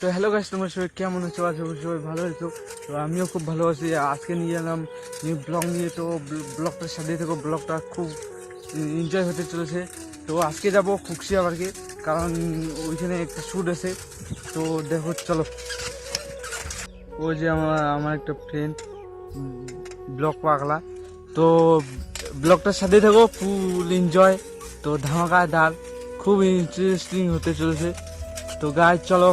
তো হ্যালো গাছ তোমার সবাই কেমন আছো? আশা সবাই ভালো আছো। তো আমিও খুব ভালো আছি। আজকে নিয়ে এলাম ব্লগ নিয়ে। তো ব্লগটার সাথে থেকো ব্লগটা খুব এনজয় হতে চলেছে। তো আজকে যাব খুকসিয়া পার্কে কারণ ওইখানে একটা শ্যুট আছে। তো দেখো, চলো। ওই যে আমার আমার একটা ফ্রেন্ড ব্লগ পাগলা। তো ব্লগটার সাথে থাকো ফুল এনজয় তো ধামাকাদার খুব ইন্টারেস্টিং হতে চলেছে। তো গাছ চলো।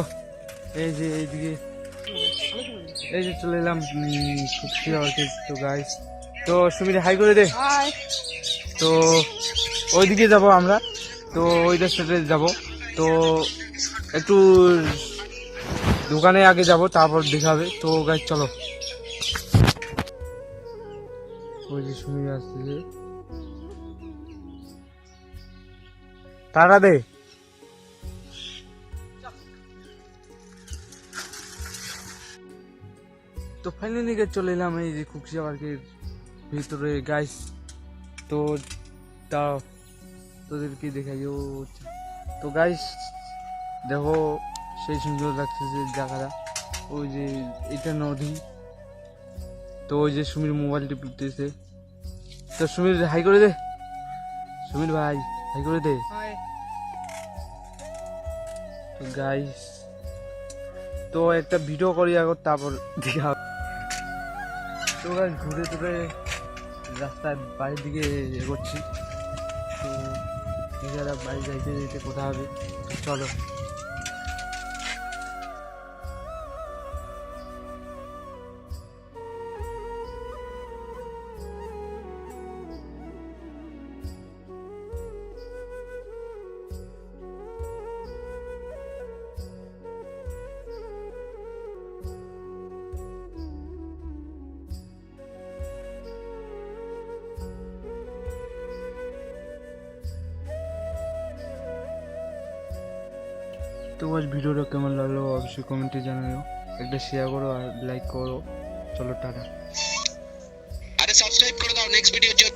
এই যে এইদিকে। এই যে চলে এলাম হওয়াতে তো গাইস তো সুমির হাই করে দে। তো ওইদিকে যাব আমরা। তো ওই রাস্তাতে যাব। তো একটু দোকানে আগে যাব তারপর দেখাবে তো গাছ চলো। ওই যে সুমির আসতেছে টাকা দে। তো ফাইনালি গিয়ে চলে এলাম এই যে কুকসিয়া পার্কের ভিতরে গাইস তো তা তোদেরকে দেখাই ও তো গাইস দেখো সেই সুন্দর লাগতেছে জায়গাটা। ওই যে এটা নদী। তো ওই যে সুমির মোবাইল টিপতেছে তো সুমির হাই করে দে। সুমির ভাই হাই করে দে। তো গাইস তো একটা ভিডিও করি আগর তারপর দেখা। তো ঘুরে টুরে রাস্তায় বাড়ির দিকে এগোচ্ছি। তো এছাড়া বাড়ি যাইতে যেতে কোথা হবে? চলো। তো আজ ভিডিওটা কেমন লাগল অবশ্যই কমেন্টে জানাও একটা শেয়ার করো আর লাইক করো। চলো, টাটা। আরে সাবস্ক্রাইব করে দাও নেক্সট ভিডিওর জন্য।